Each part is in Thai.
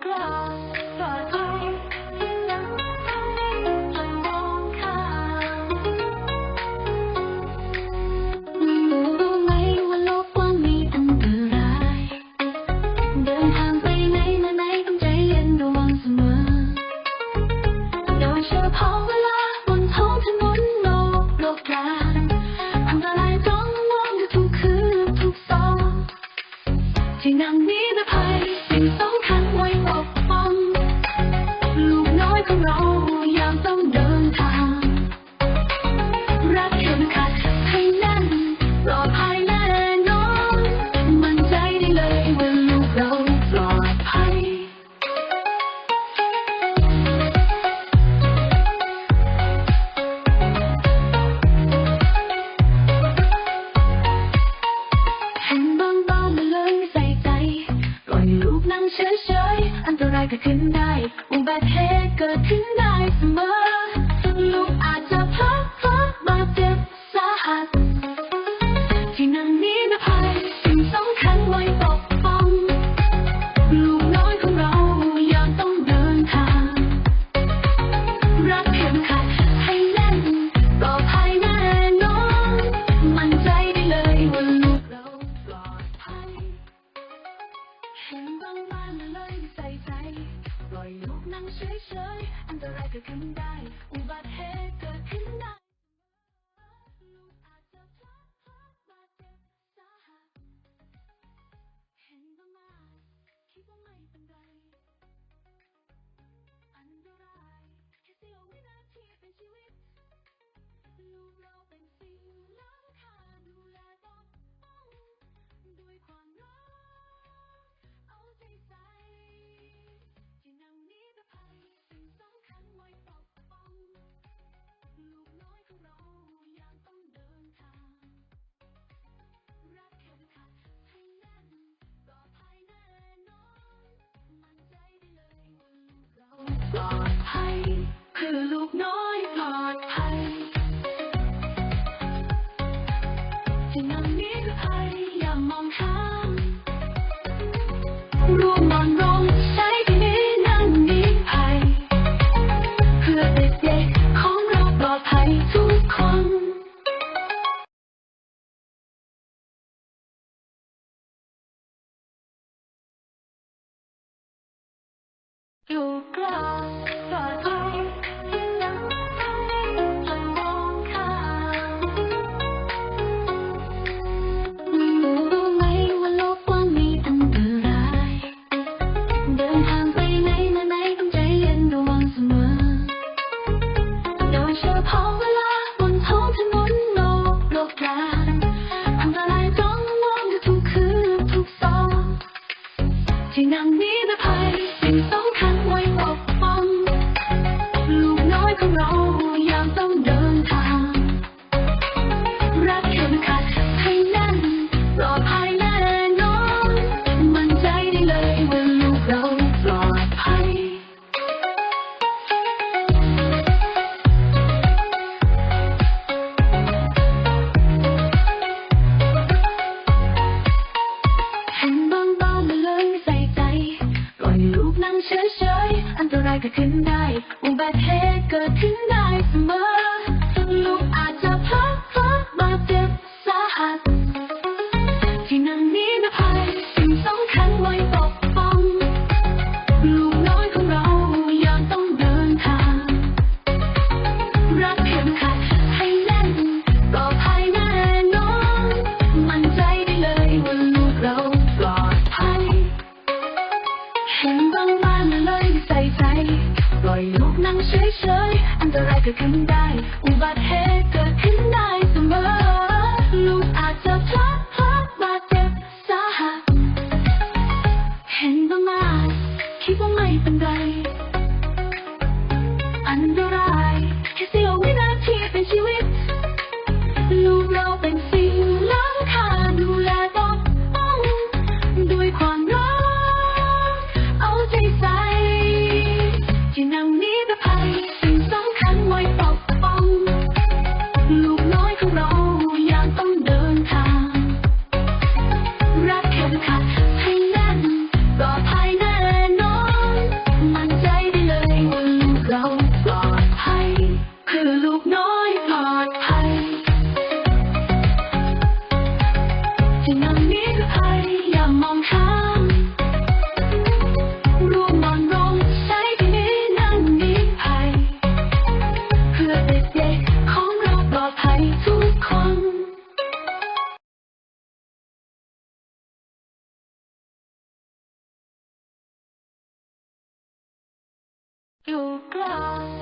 grass, but เป็นสิ่งล้ำค่าดูแลปกป้องด้วยความรักเอาใจใส่ที่นำนิรภัยสิ่งสำคัญไว้ปกป้อง ลูกน้อยของเรายามต้อเดินทาง รักเข็มขัดให้แน่นปลอดภัยแน่นอนมั่นใจได้เลยว่าเราปลอดภัยคือลูกน้อยปลอดภัย Shush, shush, shush, 안 돌아갈 그날 온발 해 같은 날 숨어 frustration and the life you can die. Move ahead, the night the world. glass.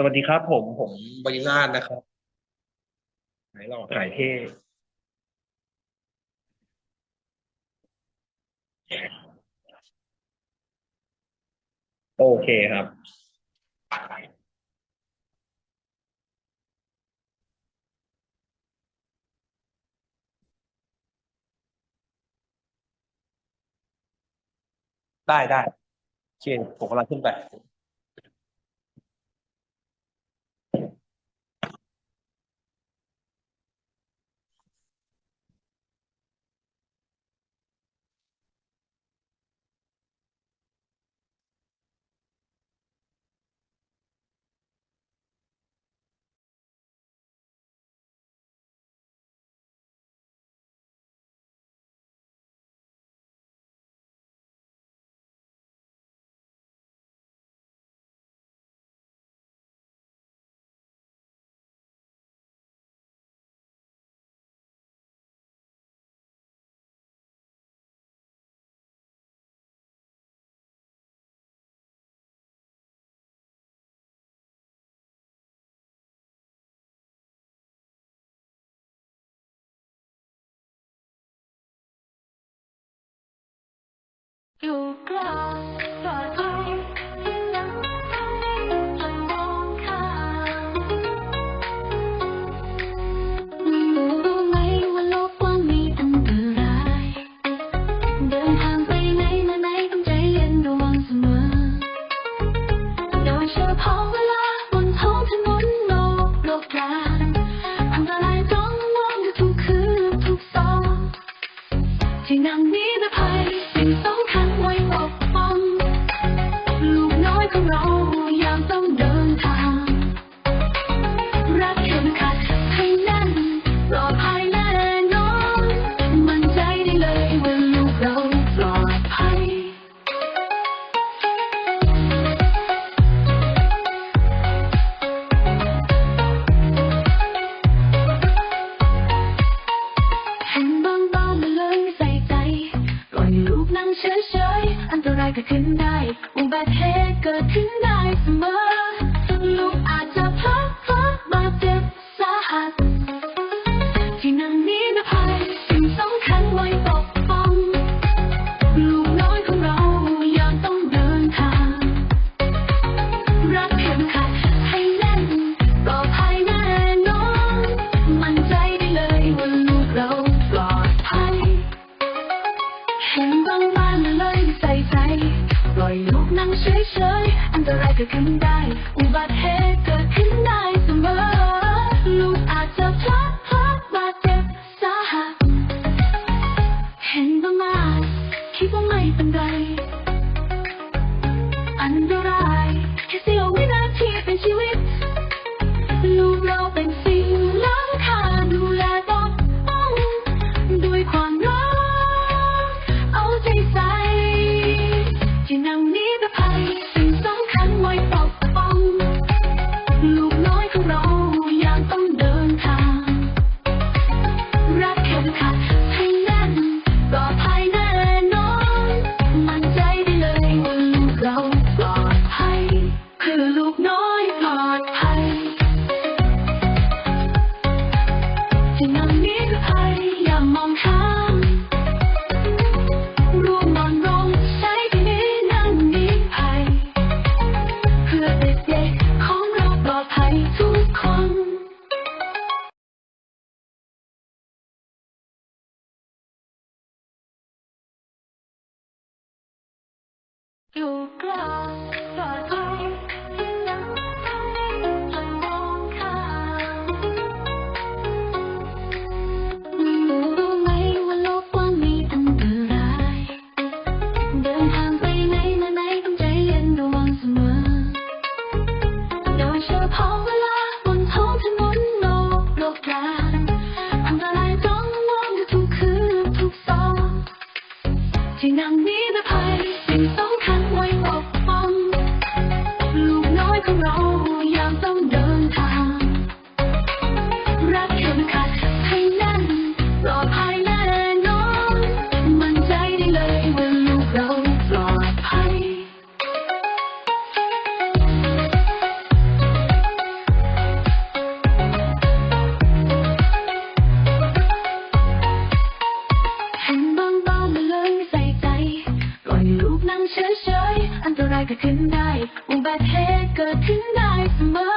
สวัสดีครับ ผมผมบรินาถนะครับขายหล่อขายเท่โอเคครับ ได้ได้โอเคผมกำลังขึ้นไป You glass, กิดขึ้นได้เสมอ